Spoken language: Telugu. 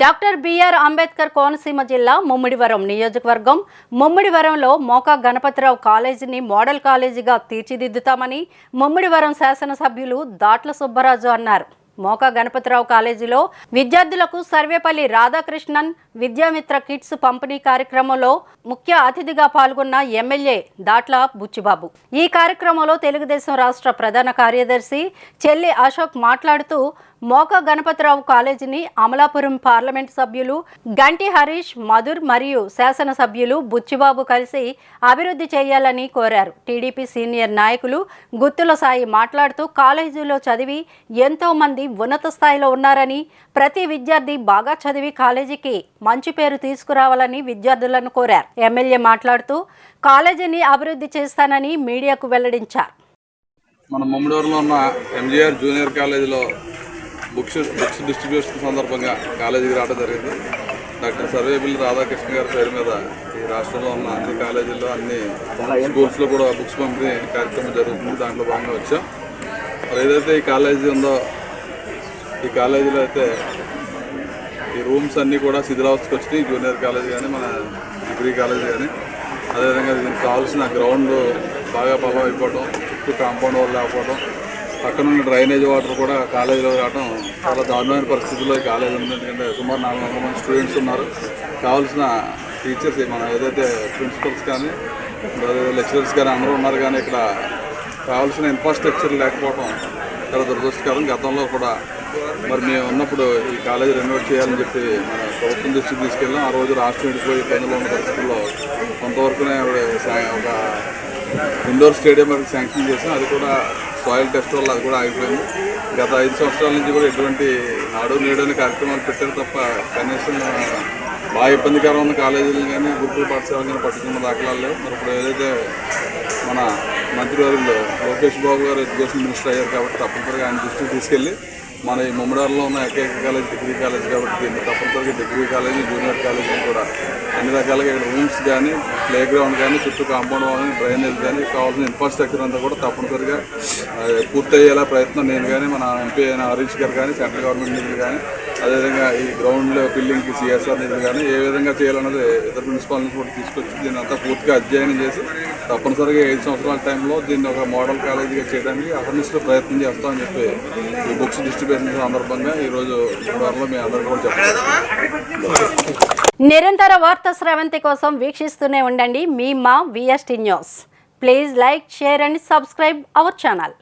డాక్టర్ బిఆర్ అంబేద్కర్ కోనసీమ జిల్లా ముమ్మిడివరం నియోజకవర్గం. ముమ్మిడివరంలో మోకా గణపతిరావు కాలేజీని మోడల్ కాలేజీగా తీర్చిదిద్దుతామని ముమ్మిడివరం శాసనసభ్యులు దాట్ల సుబ్బరాజు అన్నారు. మోకా గణపతిరావు కాలేజీలో విద్యార్థులకు సర్వేపల్లి రాధాకృష్ణన్ విద్యామిత్ర కిట్స్ పంపిణీ కార్యక్రమంలో ముఖ్య అతిథిగా పాల్గొన్న ఎమ్మెల్యే దాట్ల బుచ్చిబాబు. ఈ కార్యక్రమంలో తెలుగుదేశం రాష్ట్ర ప్రధాన కార్యదర్శి చెల్లి అశోక్ మాట్లాడుతూ మోకా గణపతిరావు కాలేజీని అమలాపురం పార్లమెంట్ సభ్యులు గంటి హరీష్ మధుర్ మరియు శాసనసభ్యులు బుచ్చిబాబు కలిసి అభివృద్ధి చేయాలని కోరారు. టీడీపీ సీనియర్ నాయకులు గుత్తుల సాయి మాట్లాడుతూ కాలేజీలో చదివి ఎంతో మంది ఉన్నత స్థాయిలో ఉన్నారని ప్రతి విద్యార్థి బాగా చదివి కాలేజీకి మంచి పేరు తీసుకురావాలని విద్యార్థులను కోరారు. ఎమ్మెల్యే మాట్లాడుతూ కాలేజీని అభివృద్ధి చేస్తానని మీడియాకు వెల్లడించారు. మన ముమ్మడివరంలో ఉన్న ఎంజీఆర్ జూనియర్ కాలేజీలో బుక్స్ బుక్స్ డిస్ట్రిబ్యూషన్ సందర్భంగా కాలేజీకి రావడం జరిగింది. డాక్టర్ సర్వేపల్లి రాధాకృష్ణ గారి పేరు మీద ఈ రాష్ట్రంలో ఉన్న అన్ని కాలేజీల్లో అన్ని స్కూల్స్లో కూడా బుక్స్ పంపిణీ కార్యక్రమం జరుగుతుంది. దాంట్లో భాగంగా వచ్చాం. మరి ఏదైతే ఈ కాలేజీ ఉందో ఈ కాలేజీలో అయితే ఈ రూమ్స్ అన్నీ కూడా శిథిలావస్థకు వచ్చినాయి. జూనియర్ కాలేజ్ కానీ మన డిగ్రీ కాలేజ్ కానీ. అదేవిధంగా దీనికి కావాల్సిన గ్రౌండ్ బాగా పొలం అయిపోవడం చుట్టూ కాంపౌండ్ వాళ్ళు లేకపోవడం పక్కన ఉన్న డ్రైనేజ్ వాటర్ కూడా కాలేజీలో రావడం చాలా దారుణమైన పరిస్థితుల్లో కాలేజీ కాలేజ్ ఉంది ఎందుకంటే సుమారు నాలుగు వందల మంది స్టూడెంట్స్ ఉన్నారు. కావాల్సిన టీచర్స్ మనం ఏదైతే ప్రిన్సిపల్స్ కానీ లెక్చరర్స్ కానీ అందరూ ఉన్నారు కానీ ఇక్కడ కావాల్సిన ఇన్ఫ్రాస్ట్రక్చర్ లేకపోవడం చాలా దురదృష్టకరం. గతంలో కూడా మరి మేము ఉన్నప్పుడు ఈ కాలేజీ రెనోవేట్ చేయాలని చెప్పి మన ప్రభుత్వం దృష్టికి తీసుకెళ్ళాం. ఆ రోజు రాష్ట్రం విడిపోయి ఇబ్బందులు ఉన్న పరిస్థితుల్లో కొంతవరకునే సా- ఒక ఇండోర్ స్టేడియం వరకు శాంక్షన్ చేసాం. అది కూడా సాయిల్ టెస్ట్ వల్ల అది కూడా ఆగిపోయింది. గత ఐదు సంవత్సరాల నుంచి కూడా ఎటువంటి నాడు నేడు అనే కార్యక్రమాలు పెట్టారు తప్ప కనీసం బాగా ఇబ్బందికరం ఉన్న కాలేజీలు కానీ గురుకుల పాఠశాలలు కానీ పట్టుకున్న దాఖలాలు లేవు. మరి ఇప్పుడు ఏదైతే మన మంత్రివర్యులు లోకేష్ బాబు గారు ఎడ్యుకేషన్ మినిస్టర్ అయ్యారు కాబట్టి తప్పనిసరిగా ఆయన దృష్టికి తీసుకెళ్ళి మన ఈ ముమ్మడార్లో ఉన్న ఏకైక కాలేజ్ డిగ్రీ కాలేజ్ కాబట్టి దీన్ని తప్పనిసరిగా డిగ్రీ కాలేజ్ జూనియర్ కాలేజీని కూడా అన్ని రకాలుగా ఇక్కడ రూమ్స్ కానీ ప్లే గ్రౌండ్ కానీ చుట్టూ కాంపౌండ్ కానీ డ్రైనేజ్ కానీ కావాల్సిన ఇన్ఫ్రాస్ట్రక్చర్ అంతా కూడా తప్పనిసరిగా పూర్తయ్యేలా ప్రయత్నం నేను కానీ మన ఎంపీ అయిన హరీష్ గారు కానీ సెంట్రల్ గవర్నమెంట్ నిధులు కానీ అదేవిధంగా ఈ గ్రౌండ్లో ఫిల్లింగ్కి సిఎస్ఆర్ నిధులు కానీ ఏ విధంగా చేయాలన్నది ఇతర మున్సిపాలిటీ కూడా తీసుకొచ్చి దీన్ని అంతా పూర్తిగా అధ్యయనం చేసి తప్పనిసరిగా ఐదు సంవత్సరాల టైంలో దీన్ని ఒక మోడల్ కాలేజీగా చేయడానికి అహర్నిశలో ప్రయత్నం చేస్తామని చెప్పి ఈ బుక్స్ డిస్ట్రిబ్యూషన్ సందర్భంగా ఈరోజు మూడు మీ అందరికీ కూడా చెప్పాలి. నిరంతర వార్త స్రవంతి కోసం వీక్షిస్తూనే ఉండండి. మీ మా VST news please like share and subscribe our channel